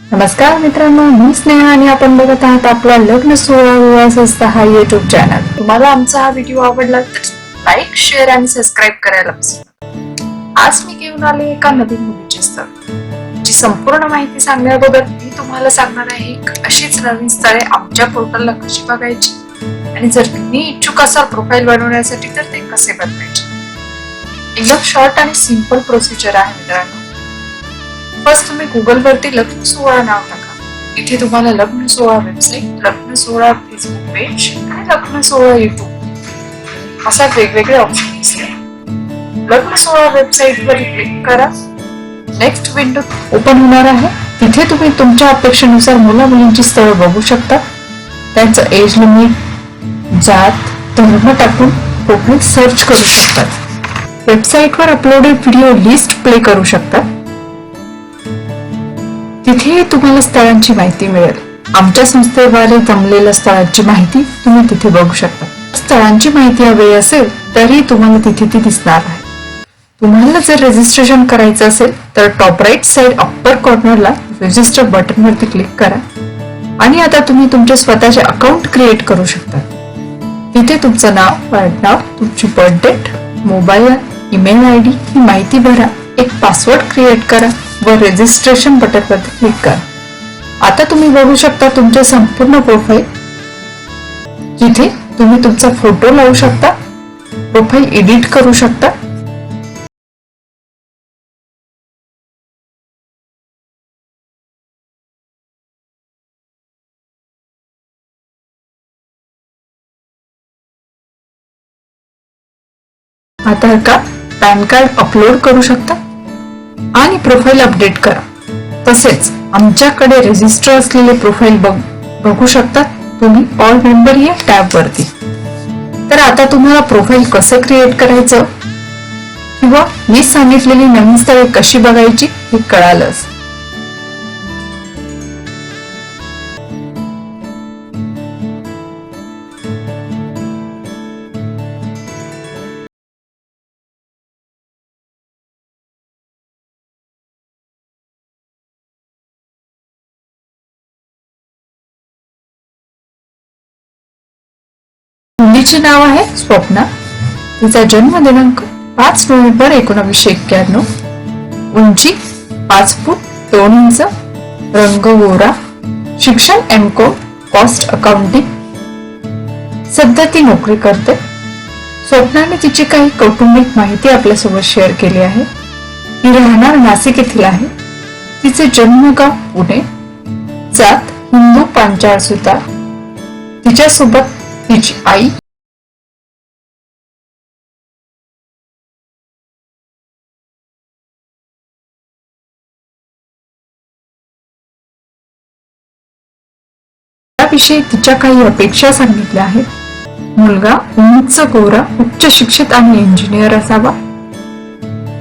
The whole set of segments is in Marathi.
नमस्कार मित्रांनो मी स्नेहा आणि आपण बघत आहात आपला लग्न सोहळा विवाह संस्था हा युट्यूब चॅनल तुम्हाला आमचा हा व्हिडिओ आवडला तर लाईक शेअर आणि सबस्क्राईब करायला आज मी घेऊन आले एका नवीन मुलीचे स्थळ. जी संपूर्ण माहिती सांगण्याबद्दल मी तुम्हाला सांगणार आहे अशीच नवीन स्थळे आमच्या पोर्टलला कशी बघायची? आणि जर तुम्ही इच्छुक असाल प्रोफाईल बनवण्यासाठी तर ते कसे बनवायचे? एकदम शॉर्ट आणि सिंपल प्रोसिजर आहे मित्रांनो. फर्स्ट तुम्ही गुगल वरती लग्न सोहळा नाव टाका. इथे तुम्हाला लग्न सोहळा वेबसाईट लग्न सोहळा फेसबुक पेज आणि लग्न सोहळा युट्यूब असा वेगवेगळे ऑप्शन दिसतील लग्न सोहळा वेबसाईट वर क्लिक करा. नेक्स्ट विंडो ओपन होणार आहे. तिथे तुम्ही तुमच्या अपेक्षेनुसार मुला मुलींची स्थळ बघू शकता. त्यांचं एज लिमिट जात धर्म टाकून कोकणीत सर्च करू शकतात वेबसाईटवर अपलोडेड व्हिडिओ लिस्ट प्ले करू शकतात तिथे तुम्हाला स्थळांची माहिती मिळेल. आमच्या संस्थेद्वारे जमलेल्या स्थळांची माहिती तुम्ही तिथे बघू शकता. स्थळांची माहिती हवी असेल तरी तुम्हाला तिथे ती दिसणार आहे. तुम्हाला जर रजिस्ट्रेशन करायचं असेल तर टॉप राईट साइड अप्पर कॉर्नरला रजिस्टर बटन वरती क्लिक करा. आणि आता तुम्ही तुमचे स्वतःचे अकाउंट क्रिएट करू शकता. तिथे तुमचं नाव नाव तुमची birth date mobile email I D ही माहिती भरा. एक पासवर्ड क्रिएट करा. व रजिस्ट्रेशन बटनवरती क्लिक करा. आता तुम्ही बघू शकता तुमचे संपूर्ण प्रोफाईल जिथे तुम्ही तुमचा फोटो लावू शकता. प्रोफाईल एडिट करू शकता. Aadhaar card PAN card upload करू शकता. आणि प्रोफाईल अपडेट करा. तसेच आमच्याकडे रजिस्टर असलेले प्रोफाईल बघ बघू शकता तुम्ही ऑल मेंबर या टॅब वरती. तर आता तुम्हाला प्रोफाईल कसं क्रिएट करायचं? किंवा मी सांगितलेली नवीन स्थळे कशी बघायची हे कळालंच. मुलीचे नाव आहे स्वप्ना. तिचा जन्म दिनांक पाच नोव्हेंबर एकोणावीसशे एक्क्याण्णव. उंची पाच फूट दोन इंच रंग गोरा. शिक्षण एम कॉम कॉस्ट अकाउंटिंग. सध्या ती नोकरी करते. स्वप्नाने तिची काही कौटुंबिक माहिती आपल्यासोबत शेअर केली आहे. ती राहणार नाशिक येथील आहे. तिचे जन्मगाव पुणे. जात हिंदू पांचाळ सुतार तिच्यासोबत तिची आई त्याविषयी तिच्या काही अपेक्षा सांगितल्या आहेत. मुलगा उंच गोरा उच्च शिक्षित आणि इंजिनियर असावा.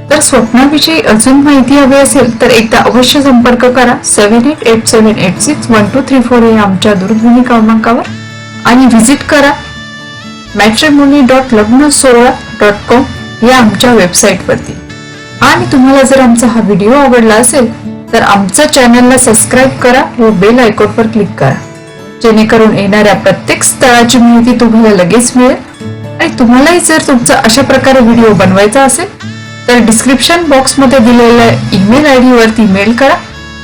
तर स्वप्नाविषयी अजून माहिती हवी असेल तर एकदा अवश्य संपर्क करा. Seven eight eight seven eight six one two three four या आमच्या दूरध्वनी क्रमांकावर. आणि व्हिजिट करा. मॅट्रिमोनी डॉट लग्न सोहळा डॉट कॉम या आमच्या वेबसाईटवरती आणि तुम्हाला जर आमचा हा व्हिडिओ आवडला असेल तर आमच्या चॅनलला सबस्क्राईब करा व बेल आयकॉनवर क्लिक करा. जेणेकरून येणाऱ्या प्रत्येक स्थळाची माहिती तुम्हाला लगेच मिळेल. आणि तुम्हालाही जर तुमचा अशा प्रकारे व्हिडिओ बनवायचा असेल तर डिस्क्रिप्शन बॉक्समध्ये दिलेल्या ईमेल आय डीवरती मेल करा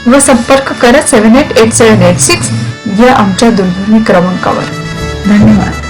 किंवा संपर्क करा seven eight eight seven eight six या आमच्या दूरध्वनी क्रमांकावर. 男女